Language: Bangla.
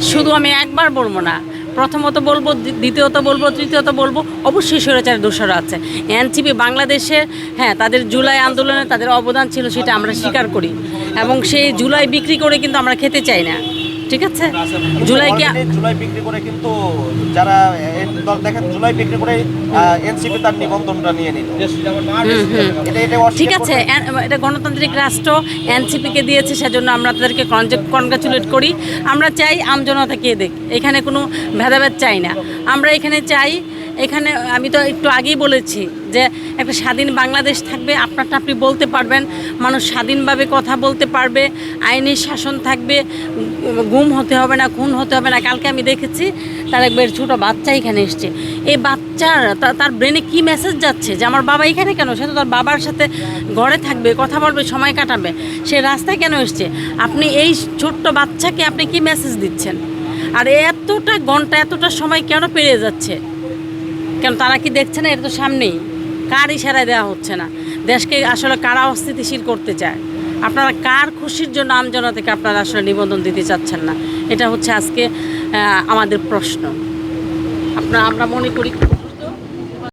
শুধু আমি একবার বলব না, প্রথমত বলব, দ্বি- দ্বিতীয়ত বলব, তৃতীয়ত বলব, অবশ্যই স্বৈরাচারের দোষর আছে। এনসিপি বাংলাদেশে হ্যাঁ তাদের জুলাই আন্দোলনে তাদের অবদান ছিল, সেটা আমরা স্বীকার করি। এবং সেই জুলাই বিক্রি করে কিন্তু আমরা খেতে চাই না। ঠিক আছে? জুলাই কি জুলাই বিক্রি করে কিন্তু যারা দেখেন জুলাই বিক্রি করে এনসিপি তার নিবন্ধনটা নিয়ে নিল। ঠিক আছে এটা গণতান্ত্রিক রাষ্ট্র এনসিপিকে দিয়েছে সেজন্য আমরা তাদেরকে কনগ্রাচুলেট করি। আমরা চাই আমজনতাকে দেখ এখানে কোনো ভেদাভেদ চাই না। আমরা এখানে চাই এখানে আমি তো একটু আগেই বলেছি যে একটা স্বাধীন বাংলাদেশ থাকবে, আপনারটা আপনি বলতে পারবেন। মানুষ স্বাধীনভাবে কথা বলতে পারবে, আইনের শাসন থাকবে, গুম হতে হবে না, খুন হতে হবে না। কালকে আমি দেখেছি, তার একবার ছোটো বাচ্চা এখানে এসছে। এই বাচ্চার তার ব্রেনে কি মেসেজ যাচ্ছে যে আমার বাবা এখানে কেন? সে তো তার বাবার সাথে ঘরে থাকবে, কথা বলবে, সময় কাটাবে। সে রাস্তায় কেন এসছে? আপনি এই ছোট্ট বাচ্চাকে আপনি কি মেসেজ দিচ্ছেন? আর এতটা ঘণ্টা, এতটা সময় কেন পেরিয়ে যাচ্ছে? কেন তারা কি দেখছে না? এটা তো সামনেই। কার ইশারায় দেওয়া হচ্ছে না? দেশকে আসলে কারা অস্থিতিশীল করতে চায়? আপনারা কার খুশির জন্য আমজনা থেকে আপনারা আসলে নিবন্ধন দিতে চাচ্ছেন না? এটা হচ্ছে আজকে আমাদের প্রশ্ন। আপনার, আমরা মনে করি